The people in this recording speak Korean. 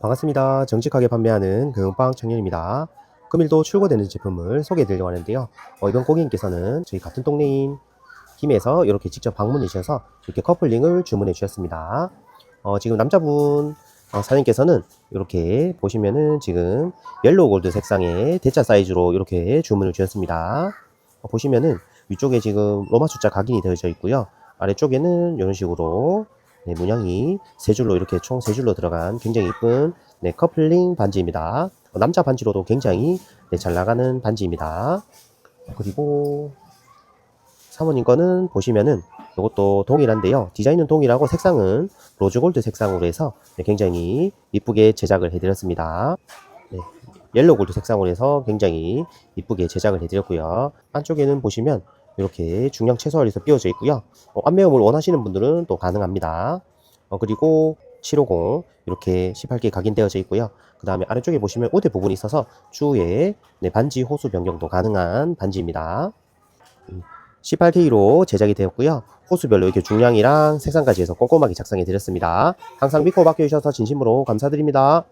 반갑습니다. 정직하게 판매하는 금빵 청년입니다. 금일도 출고되는 제품을 소개해 드리려고 하는데요. 어, 이번 고객님께서는 저희 같은 동네인 김에서 이렇게 직접 방문해 주셔서 이렇게 커플링을 주문해 주셨습니다. 어, 지금 남자분 어, 사장님께서는 이렇게 보시면은 지금 옐로우 골드 색상의 대자 사이즈로 이렇게 주문을 주셨습니다. 어, 보시면은 위쪽에 지금 로마 숫자 각인이 되어져 있고요. 아래쪽에는 이런 식으로 네, 문양이 세 줄로 이렇게 총 세 줄로 들어간 굉장히 이쁜 네, 커플링 반지입니다. 어, 남자 반지로도 굉장히 네, 잘 나가는 반지입니다. 그리고 사모님 거는 보시면은 이것도 동일한데요. 디자인은 동일하고 색상은 로즈골드 색상으로 해서 네, 굉장히 이쁘게 제작을 해드렸습니다. 네, 옐로우 골드 색상으로 해서 굉장히 이쁘게 제작을 해드렸고요. 안쪽에는 보시면 이렇게 중량 최소화해서 끼워져 있고요. 어, 안매음을 원하시는 분들은 또 가능합니다. 어, 그리고 750 이렇게 18개 각인되어져 있고요. 그 다음에 아래쪽에 보시면 우대 부분이 있어서 추후에 네, 반지 호수 변경도 가능한 반지입니다. 18K로 제작이 되었고요. 호수별로 이렇게 중량이랑 색상까지 해서 꼼꼼하게 작성해 드렸습니다. 항상 믿고 맡겨주셔서 진심으로 감사드립니다.